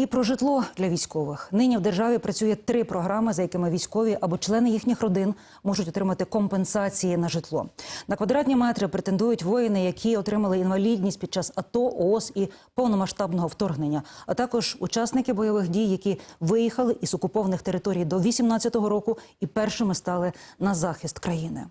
І про житло для військових нині в державі працює три програми, за якими військові або члени їхніх родин можуть отримати компенсації на житло. На квадратні метри претендують воїни, які отримали інвалідність під час АТО, ООС і повномасштабного вторгнення, а також учасники бойових дій, які виїхали із окупованих територій до 18-го року і першими стали на захист країни.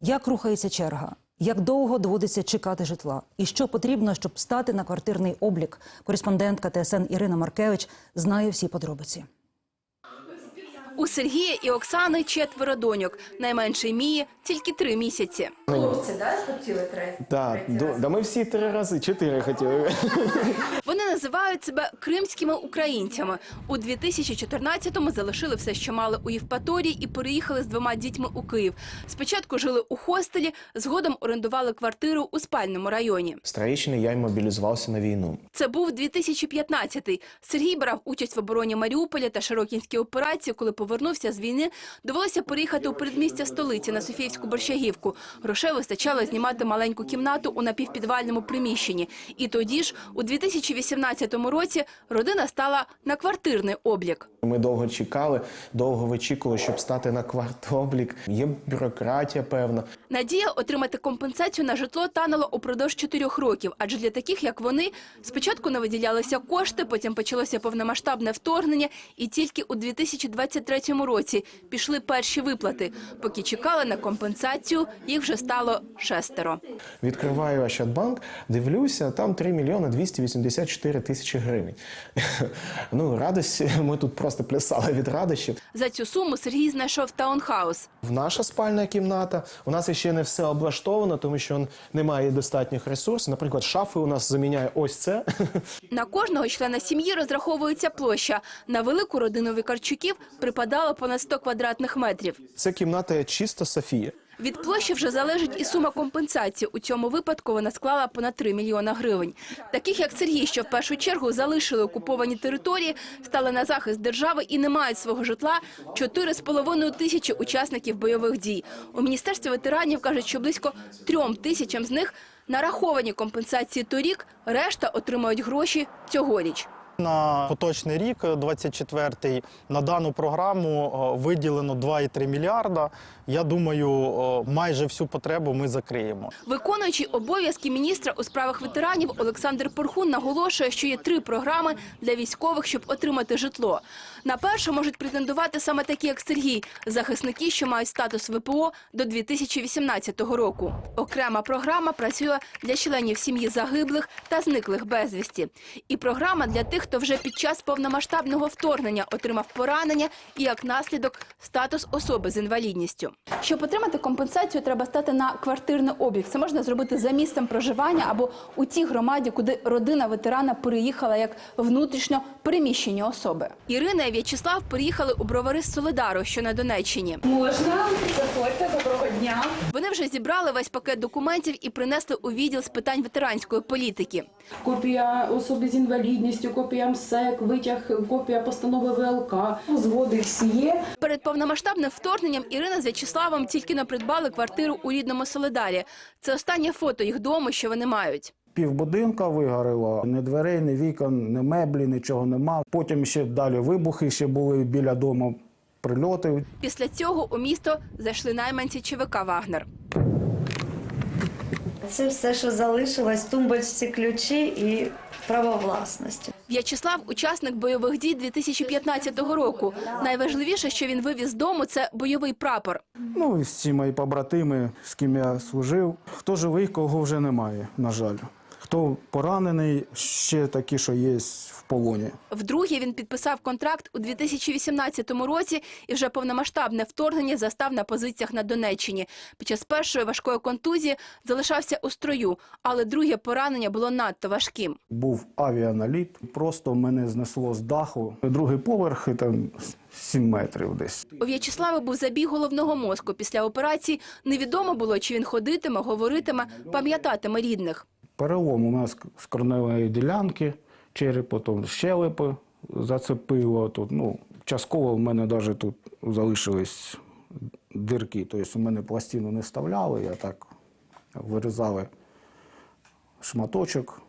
Як рухається черга? Як довго доводиться чекати житла? І що потрібно, щоб стати на квартирний облік? Кореспондентка ТСН Ірина Маркевич знає всі подробиці. У Сергія і Оксани четверо доньок. Найменший Мії тільки три місяці. Хлопці, да, хотіли третій? Так, да, да ми всі три рази, чотири хотіли. Вони називають себе кримськими українцями. У 2014-му залишили все, що мали у Євпаторії, і переїхали з двома дітьми у Київ. Спочатку жили у хостелі, згодом орендували квартиру у спальному районі. З Троєщини я й мобілізувався на війну. Це був 2015-й. Сергій брав участь в обороні Маріуполя та Широкінській операції. Коли повернувся з війни, довелося переїхати у передмістя столиці на Софіївську борщагівку. Грошей вистачало знімати маленьку кімнату у напівпідвальному приміщенні. І тоді ж, у 2018 році, родина стала на квартирний облік. Ми довго чекали, довго вичікували, щоб стати на квартоблік. Є бюрократія, певна. Надія отримати компенсацію на житло танула упродовж чотирьох років, адже для таких, як вони, спочатку не виділялися кошти, потім почалося повномасштабне вторгнення, і тільки у 2023 році пішли перші виплати. Поки чекали на компенсацію, їх вже стало шестеро. Відкриваю Ощадбанк, дивлюся, там 3 мільйони 284 тисячі гривень. Ну, радість, ми тут просто плясали від радощів. За цю суму Сергій знайшов таунхаус. В наша спальна кімната. У нас ще не все облаштовано, тому що немає достатніх ресурсів. Наприклад, шафи у нас заміняє ось це. На кожного члена сім'ї розраховується площа. На велику родину Вікарчуків припадало понад 100 квадратних метрів. Це кімната чисто Софія. Від площі вже залежить і сума компенсації. У цьому випадку вона склала понад 3 мільйона гривень. Таких, як Сергій, що в першу чергу залишили окуповані території, стали на захист держави і не мають свого житла 4,5 тисячі учасників бойових дій. У Міністерстві ветеранів кажуть, що близько трьом тисячам з них нараховані компенсації торік, решта отримають гроші цьогоріч. На поточний рік, 24-й, на дану програму е, виділено 2,3 мільярда. Я думаю, е, майже всю потребу ми закриємо. Виконуючий обов'язки міністра у справах ветеранів Олександр Порхун наголошує, що є три програми для військових, щоб отримати житло. На першу можуть претендувати саме такі, як Сергій, захисники, що мають статус ВПО до 2018 року. Окрема програма працює для членів сім'ї загиблих та зниклих безвісті. І програма для тих, хто вже під час повномасштабного вторгнення отримав поранення і як наслідок статус особи з інвалідністю. Щоб отримати компенсацію, треба стати на квартирний обіг. Це можна зробити за місцем проживання або у тій громаді, куди родина ветерана переїхала як внутрішньо переміщені особи. Ірина і В'ячеслав переїхали у Бровари з Солидару, що на Донеччині. Можна, заходьте, доброго дня. Вони вже зібрали весь пакет документів і принесли у відділ з питань ветеранської політики. Копія особи з інвалідністю, копія МСЕК, витяг, копія постанови ВЛК. Згоди всі є. Перед повномасштабним вторгненням Ірина з В'ячеславом тільки не придбали квартиру у рідному Солидарі. Це останнє фото їх дому, що вони мають. Півбудинка вигоріло, ні дверей, ні вікон, ні меблі, нічого нема. Потім ще далі вибухи ще були біля дому, прильоти. Після цього у місто зайшли найманці ЧВК «Вагнер». Це все, що залишилось, тумбочці ключі і право власності. В'ячеслав – учасник бойових дій 2015 року. Найважливіше, що він вивіз з дому – це бойовий прапор. Ну і всі мої побратими, з ким я служив. Хто живий, кого вже немає, на жаль. Хто поранений, ще такі, що є в полоні. Вдруге він підписав контракт у 2018 році і вже повномасштабне вторгнення застав на позиціях на Донеччині. Під час першої важкої контузії залишався у строю, але друге поранення було надто важким. Був авіаналіт, просто мене знесло з даху. Другий поверх, і там 7 метрів десь. У В'ячеслава був забіг головного мозку. Після операції невідомо було, чи він ходитиме, говоритиме, пам'ятатиме рідних. Перелом у нас з ділянки, череп, потім щелепи зацепило. Тут, ну, частково в мене навіть тут залишились дирки. Тобто у мене пластину не вставляли, я так вирізали шматочок,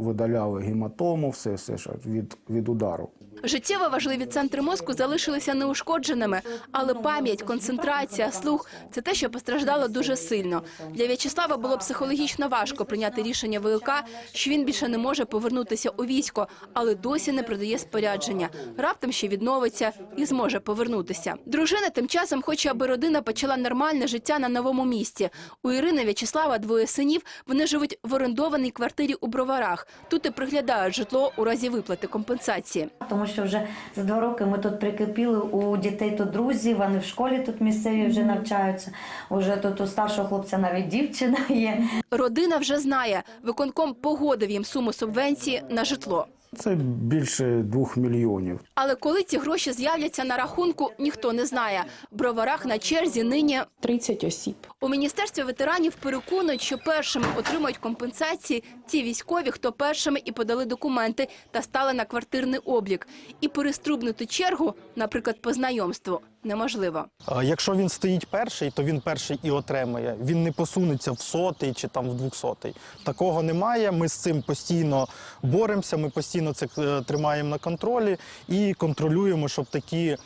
видаляли гематому, все, все що від, від удару. Життєво важливі центри мозку залишилися неушкодженими, але пам'ять, концентрація, слух – це те, що постраждало дуже сильно. Для В'ячеслава було психологічно важко прийняти рішення ВЛК, що він більше не може повернутися у військо, але досі не продає спорядження. Раптом ще відновиться і зможе повернутися. Дружина тим часом хоче, аби родина почала нормальне життя на новому місці. У Ірини В'ячеслава двоє синів. Вони живуть в орендованій квартирі у Броварах. Тут і приглядають житло у разі виплати компенсації. Тому що вже за два роки ми тут прикипіли, у дітей тут друзі, вони в школі тут місцеві вже навчаються. Уже тут у старшого хлопця навіть дівчина є. Родина вже знає, виконком погодив їм суму субвенції на житло. Це більше двох мільйонів. Але коли ці гроші з'являться на рахунку, ніхто не знає. В броварах на черзі нині 30 осіб. у міністерстві ветеранів переконують, що першими отримають компенсації ті військові, хто першими і подали документи та стали на квартирний облік. І переструбнути чергу, наприклад, по знайомству, неможливо. А Якщо він стоїть перший, то він перший і отримає. Він не посунеться в сотий чи там в двохсотий. Такого немає. Ми з цим постійно боремося. Ми постійно це е, тримаємо на контролі і контролюємо, щоб такі, е,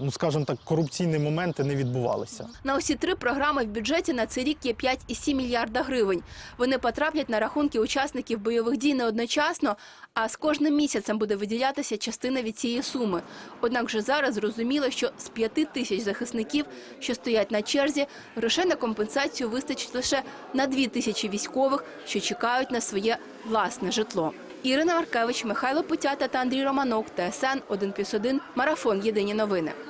ну скажімо так, корупційні моменти не відбувалися. На усі три програми в бюджеті на цей рік є 5,7 мільярда гривень. Вони потраплять на рахунки учасників бойових дій не одночасно, а з кожним місяцем буде виділятися частина від цієї суми. Однак вже зараз зрозуміло, що з п'яти тисяч захисників, що стоять на черзі, грошей на компенсацію вистачить лише на дві тисячі військових, що чекають на своє власне житло. Ірина Маркевич, Михайло Путята та Андрій Романок, ТСН 1+,1, Марафон. Єдині новини.